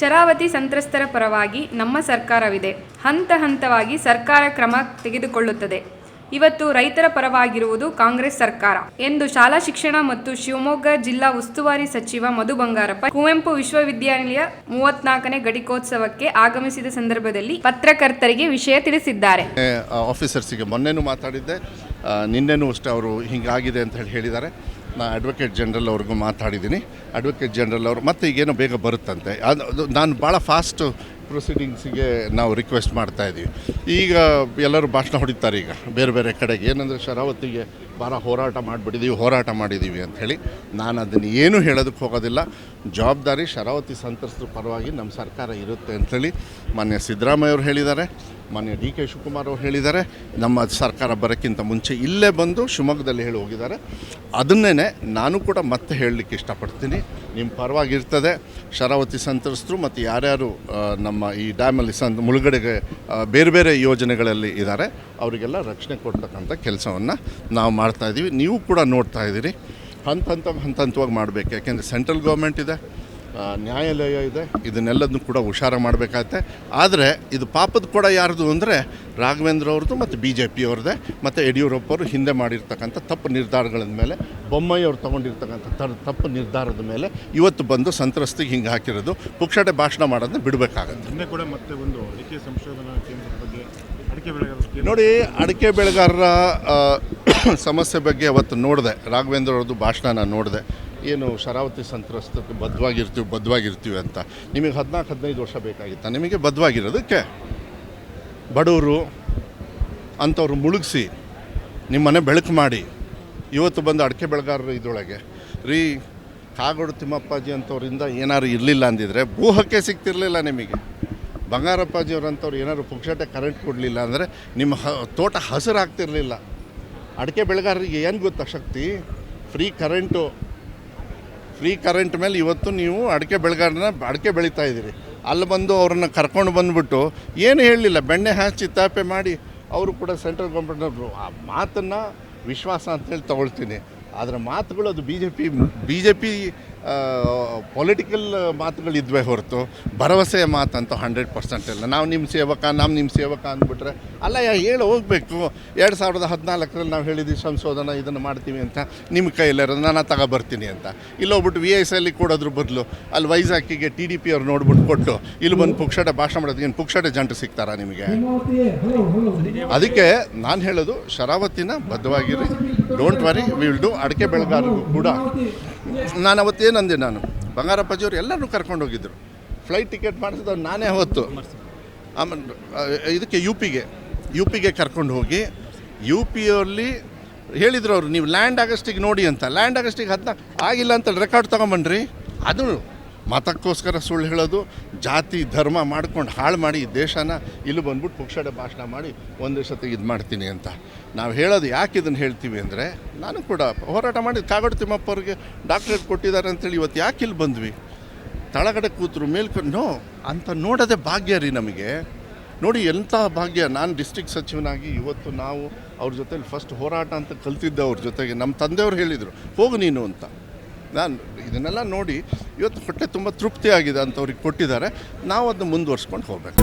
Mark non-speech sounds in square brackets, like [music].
ಶರಾವತಿ ಸಂತ್ರಸ್ತರ ಪರವಾಗಿ ನಮ್ಮ ಸರ್ಕಾರವಿದೆ. ಹಂತ ಹಂತವಾಗಿ ಸರ್ಕಾರ ಕ್ರಮ ತೆಗೆದುಕೊಳ್ಳುತ್ತದೆ. ಇವತ್ತು ರೈತರ ಪರವಾಗಿರುವುದು ಕಾಂಗ್ರೆಸ್ ಸರ್ಕಾರ. ಎಂದು ಶಾಲಾ ಶಿಕ್ಷಣ ಮತ್ತು ಶಿವಮೊಗ್ಗ ಜಿಲ್ಲಾ ಉಸ್ತುವಾರಿ ಸಚಿವ ಮಧು ಬಂಗಾರಪ್ಪ, ಕುವೆಂಪು ವಿಶ್ವವಿದ್ಯಾನಿಲಯ ಮೂವತ್ನಾಲ್ಕನೇ ಘಟಿಕೋತ್ಸವಕ್ಕೆ ಆಗಮಿಸಿದ ಸಂದರ್ಭದಲ್ಲಿ ಪತ್ರಕರ್ತರಿಗೆ ವಿಷಯ ತಿಳಿಸಿದ್ದಾರೆ. ಆಫೀಸರ್ಸಿಗೆ ಮೊನ್ನೆನೂ ಮಾತಾಡಿದ್ದೆ. ನಿನ್ನೆನೂ ಅಷ್ಟೇ ಅವರು ಹಿಂಗಾಗಿದೆ ಅಂತ ಹೇಳಿ ಹೇಳಿದ್ದಾರೆ. ನಾ ಅಡ್ವೊಕೇಟ್ ಜನರಲ್ ಅವ್ರಿಗೂ ಮಾತಾಡಿದ್ದೀನಿ. ಅಡ್ವೊಕೇಟ್ ಜನರಲ್ ಅವರು, ಮತ್ತೆ ಈಗೇನೋ ಬೇಗ ಬರುತ್ತಂತೆ. ಅದು ನಾನು ಭಾಳ ಫಾಸ್ಟ್ ಪ್ರೊಸೀಡಿಂಗ್ಸಿಗೆ ನಾವು ರಿಕ್ವೆಸ್ಟ್ ಮಾಡ್ತಾ ಇದ್ದೀವಿ ಈಗ ಎಲ್ಲರೂ ಭಾಷಣ ಹೊಡಿತಾರೆ ಈಗ, ಬೇರೆ ಬೇರೆ ಕಡೆಗೆ. ಏನಂದರೆ ಶರಾವತಿಗೆ ಭಾಳ ಹೋರಾಟ ಮಾಡಿಬಿಟ್ಟಿದ್ದೀವಿ ಹೋರಾಟ ಮಾಡಿದ್ದೀವಿ ಅಂಥೇಳಿ ನಾನು ಅದನ್ನು ಏನೂ ಹೇಳೋದಕ್ಕೆ ಹೋಗೋದಿಲ್ಲ. ಜವಾಬ್ದಾರಿ ಶರಾವತಿ ಸಂತ್ರಸ್ತರ ಪರವಾಗಿ ನಮ್ಮ ಸರ್ಕಾರ ಇರುತ್ತೆ ಅಂಥೇಳಿ ಮಾನ್ಯ ಸಿದ್ಧರಾಮಯ್ಯ ಅವರು ಹೇಳಿದ್ದಾರೆ. ಮಾನ್ಯ ಡಿ ಕೆ ಶಿವಕುಮಾರ್ ಅವರು ಹೇಳಿದ್ದಾರೆ. ನಮ್ಮ ಸರ್ಕಾರ ಬರೋಕ್ಕಿಂತ ಮುಂಚೆ ಇಲ್ಲೇ ಬಂದು ಶಿವಮೊಗ್ಗದಲ್ಲಿ ಹೇಳಿ ಹೋಗಿದ್ದಾರೆ. ಅದನ್ನೇ ನಾನು ಕೂಡ ಮತ್ತೆ ಹೇಳಲಿಕ್ಕೆ ಇಷ್ಟಪಡ್ತೀನಿ. ನಿಮ್ಮ ಪರವಾಗಿರ್ತದೆ ಶರಾವತಿ ಸಂತ್ರಸ್ತರು ಮತ್ತು ಯಾರ್ಯಾರು ನಮ್ಮ ಈ ಡ್ಯಾಮಲ್ಲಿ ಸಂ ಮುಳುಗಡೆಗೆ ಬೇರೆ ಬೇರೆ ಯೋಜನೆಗಳಲ್ಲಿ ಇದ್ದಾರೆ. ಅವರಿಗೆಲ್ಲ ರಕ್ಷಣೆ ಕೊಡ್ತಕ್ಕಂಥ ಕೆಲಸವನ್ನು ನಾವು ಮಾಡ್ತಾಯಿದ್ದೀವಿ ನೀವು ಕೂಡ ನೋಡ್ತಾ ಇದ್ದೀರಿ. ಹಂತ ಹಂತ ಹಂತ ಹಂತವಾಗಿ ಮಾಡಬೇಕು. ಯಾಕೆಂದರೆ ಸೆಂಟ್ರಲ್ ಗೌರ್ಮೆಂಟ್ ಇದೆ. ನ್ಯಾಯಾಲಯ ಇದೆ. ಇದನ್ನೆಲ್ಲದನ್ನು ಕೂಡ ಹುಷಾರ ಮಾಡಬೇಕಾಗತ್ತೆ ಆದರೆ ಇದು ಪಾಪದ ಕೂಡ ಯಾರ್ದು ಅಂದರೆ ರಾಘವೇಂದ್ರ ಅವ್ರದ್ದು ಮತ್ತು ಬಿ ಜೆ ಪಿ ಅವ್ರದ್ದೇ. ಮತ್ತು ಯಡಿಯೂರಪ್ಪ ಅವರು ಹಿಂದೆ ಮಾಡಿರ್ತಕ್ಕಂಥ ತಪ್ಪು ನಿರ್ಧಾರಗಳ ಮೇಲೆ ಬೊಮ್ಮಾಯಿ ಅವ್ರು ತೊಗೊಂಡಿರ್ತಕ್ಕಂಥ ತರ ತಪ್ಪು ನಿರ್ಧಾರದ ಮೇಲೆ ಇವತ್ತು ಬಂದು ಸಂತ್ರಸ್ತಿಗೆ ಹಿಂಗೆ ಹಾಕಿರೋದು. ಪುಕ್ಷಟೆ ಭಾಷಣ ಮಾಡೋದನ್ನ ಬಿಡಬೇಕಾಗತ್ತೆ. ಇನ್ನೇ ಕೂಡ ಮತ್ತೆ ಒಂದು ಅಡಿಕೆ ಸಂಶೋಧನಾ ಕೇಂದ್ರದ ಬಗ್ಗೆ ಅಡಿಕೆ ಬೆಳೆಗಾರರ ನೋಡಿ ಅಡಿಕೆ ಬೆಳೆಗಾರರ [coughs] ಸಮಸ್ಯೆ ಬಗ್ಗೆ ಅವತ್ತು ನೋಡಿದೆ. ರಾಘವೇಂದ್ರ ಅವ್ರದ್ದು ಭಾಷಣ ನಾನು ನೋಡಿದೆ. ಏನು ಶರಾವತಿ ಸಂತ್ರಸ್ತಕ್ಕೆ ಬದ್ಧವಾಗಿರ್ತೀವಿ ಬದ್ಧವಾಗಿರ್ತೀವಿ ಅಂತ. ನಿಮಗೆ ಹದಿನಾಲ್ಕು, ಹದಿನೈದು ವರ್ಷ ಬೇಕಾಗಿತ್ತ? ನಿಮಗೆ ಬದ್ಧವಾಗಿರೋದಕ್ಕೆ ಬಡವರು ಅಂಥವ್ರು ಮುಳುಗಿಸಿ, ನಿಮ್ಮನೆ ಬೆಳಕು ಮಾಡಿ. ಇವತ್ತು ಬಂದು ಅಡಿಕೆ ಬೆಳೆಗಾರರು ಇದರೊಳಗೆ, ರೀ, ಕಾಗೋಡು ತಿಮ್ಮಪ್ಪಾಜಿ ಅಂಥವ್ರಿಂದ ಏನಾದ್ರು ಇರಲಿಲ್ಲ ಅಂದಿದ್ರೆ ಭೂಹಕ್ಕೆ ಸಿಗ್ತಿರ್ಲಿಲ್ಲ ನಿಮಗೆ. ಬಂಗಾರಪ್ಪಾಜಿ ಅವ್ರಂಥವ್ರು ಏನಾದ್ರು ಪುಕ್ಷಟೆ ಕರೆಂಟ್ ಕೊಡಲಿಲ್ಲ ಅಂದರೆ ನಿಮ್ಮ ಹ, ತೋಟ ಹಸಿರಾಗ್ತಿರಲಿಲ್ಲ. ಅಡಿಕೆ ಬೆಳೆಗಾರರಿಗೆ ಏನು ಗೊತ್ತಾ ಶಕ್ತಿ? ಫ್ರೀ ಕರೆಂಟು ಫ್ರೀ ಕರೆಂಟ್ ಮೇಲೆ ಇವತ್ತು ನೀವು ಅಡಿಕೆ ಬೆಳೆಗಾರನ ಅಡಿಕೆ ಬೆಳೀತಾ ಇದ್ದೀರಿ. ಅಲ್ಲಿ ಬಂದು ಅವ್ರನ್ನ ಕರ್ಕೊಂಡು ಬಂದುಬಿಟ್ಟು ಏನು ಹೇಳಲಿಲ್ಲ, ಬೆಣ್ಣೆ ಹಚ್ಚಿ ತಾಪೆ ಮಾಡಿ ಅವರು ಕೂಡ ಸೆಂಟ್ರಲ್ ಗೌರ್ಮೆಂಟ್ನವರು ಆ ಮಾತನ್ನು ವಿಶ್ವಾಸ ಅಂತೇಳಿ ತಗೊಳ್ತೀನಿ. ಅದರ ಮಾತುಗಳು ಅದು B J P B J P political ಮಾತುಗಳಿದ್ವೇ ಹೊರತು ಭರವಸೆಯ ಮಾತಂತೂ ಹಂಡ್ರೆಡ್ ಪರ್ಸೆಂಟ್ ಇಲ್ಲ. ನಾವು ನಿಮ್ಮ ಸೇವಕ ನಾವು ನಿಮ್ಮ ಸೇವಕ ಅಂದ್ಬಿಟ್ರೆ ಅಲ್ಲ ಯಾ ಹೇಳಿ ಹೋಗಬೇಕು. ಎರಡು ಸಾವಿರದ ಹದಿನಾಲ್ಕರಲ್ಲಿ ನಾವು ಹೇಳಿದ್ವಿ ಸಂಶೋಧನೆ ಇದನ್ನು ಮಾಡ್ತೀವಿ ಅಂತ. ನಿಮ್ಮ ಕೈಯಲ್ಲಿರೋದು ನಾನು ತಗೋಬರ್ತೀನಿ ಅಂತ. ಇಲ್ಲಿ ಹೋಗ್ಬಿಟ್ಟು ವಿ ಎಸ್ ಅಲ್ಲಿ ಕೊಡೋದ್ರ ಬದಲು ಅಲ್ಲಿ ವೈಜಾಕಿಗೆ ಟಿ ಡಿ ಪಿ ಅವ್ರು ನೋಡ್ಬಿಟ್ಟು ಕೊಟ್ಟು ಇಲ್ಲಿ ಬಂದು ಪುಕ್ಷಟೆ ಭಾಷಣ ಮಾಡೋದಕ್ಕೆ ಏನು ಪುಕ್ಷಟೆ ಜಂಟು ಸಿಗ್ತಾರಾ ನಿಮಗೆ? ಅದಕ್ಕೆ ನಾನು ಹೇಳೋದು ಶರಾವತಿನ ಬದ್ಧವಾಗಿರಿ ಡೋಂಟ್ ವರಿ ವಿಲ್ ಡೂ ಅಡಿಕೆ ಬೆಳೆಗಾರರಿಗೂ ಕೂಡ. ನಾನು ಅವತ್ತೇನಂದೆ ನಾನು. ಬಂಗಾರಪ್ಪಾಜಿಯವರು ಎಲ್ಲರೂ ಕರ್ಕೊಂಡು ಹೋಗಿದ್ದರು ಫ್ಲೈಟ್ ಟಿಕೆಟ್ ಮಾಡಿಸಿದವ್ರು ನಾನೇ ಅವತ್ತು. ಆಮೇಲೆ ಇದಕ್ಕೆ ಯು ಪಿಗೆ ಯು ಪಿಗೆ ಕರ್ಕೊಂಡು ಹೋಗಿ ಯು ಪಿಯಲ್ಲಿ ಹೇಳಿದ್ರು ಅವರು, ನೀವು ಲ್ಯಾಂಡ್ ಆಗಸ್ಟಿಗೆ ನೋಡಿ ಅಂತ. ಲ್ಯಾಂಡ್ ಆಗಸ್ಟಿಗೆ ಹದಿನಾಲ್ಕು ಆಗಿಲ್ಲ ಅಂತ ರೆಕಾರ್ಡ್ ತೊಗೊಂಬನ್ರಿ ಅದು ಮತಕ್ಕೋಸ್ಕರ ಸುಳ್ಳು ಹೇಳೋದು, ಜಾತಿ, ಧರ್ಮ ಮಾಡ್ಕೊಂಡು ಹಾಳು ಮಾಡಿ ದೇಶನ ಇಲ್ಲಿ ಬಂದ್ಬಿಟ್ಟು ಪುಕ್ಷಡೆ ಭಾಷಣ ಮಾಡಿ ಒಂದು ಸತಿ ಇದು ಮಾಡ್ತೀನಿ ಅಂತ. ನಾವು ಹೇಳೋದು ಯಾಕೆ ಇದನ್ನು ಹೇಳ್ತೀವಿ ಅಂದರೆ, ನಾನು ಕೂಡ ಹೋರಾಟ ಮಾಡಿ ಕಾಗೋಡು ತಿಮ್ಮಪ್ಪ ಅವ್ರಿಗೆ ಡಾಕ್ಟ್ರೇಟ್ ಕೊಟ್ಟಿದ್ದಾರೆ ಅಂತೇಳಿ ಇವತ್ತು ಯಾಕೆ ಇಲ್ಲಿ ಬಂದ್ವಿ? ತಳಗಡೆ ಕೂತರು ಮೇಲ್ಕೊಂಡು ನೋ, ಅಂತ ನೋಡೋದೇ ಭಾಗ್ಯ ರೀ ನಮಗೆ. ನೋಡಿ ಎಂಥ ಭಾಗ್ಯ, ನಾನು ಡಿಸ್ಟಿಕ್ ಸಚಿವನಾಗಿ ಇವತ್ತು ನಾವು ಅವ್ರ ಜೊತೆಲಿ ಫಸ್ಟ್ ಹೋರಾಟ ಅಂತ ಕಲ್ತಿದ್ದೆ ಅವ್ರ ಜೊತೆಗೆ. ನಮ್ಮ ತಂದೆಯವರು ಹೇಳಿದರು, ಹೋಗು ನೀನು ಅಂತ. ನಾನು ಇದನ್ನೆಲ್ಲ ನೋಡಿ ಇವತ್ತು ಹೊಟ್ಟೆ ತುಂಬ ತೃಪ್ತಿಯಾಗಿದೆ ಅವ್ರಿಗೆ ಕೊಟ್ಟಿದ್ದಾರೆ. ನಾವು ಅದನ್ನ ಮುಂದುವರ್ಸ್ಕೊಂಡು ಹೋಗ್ಬೇಕು.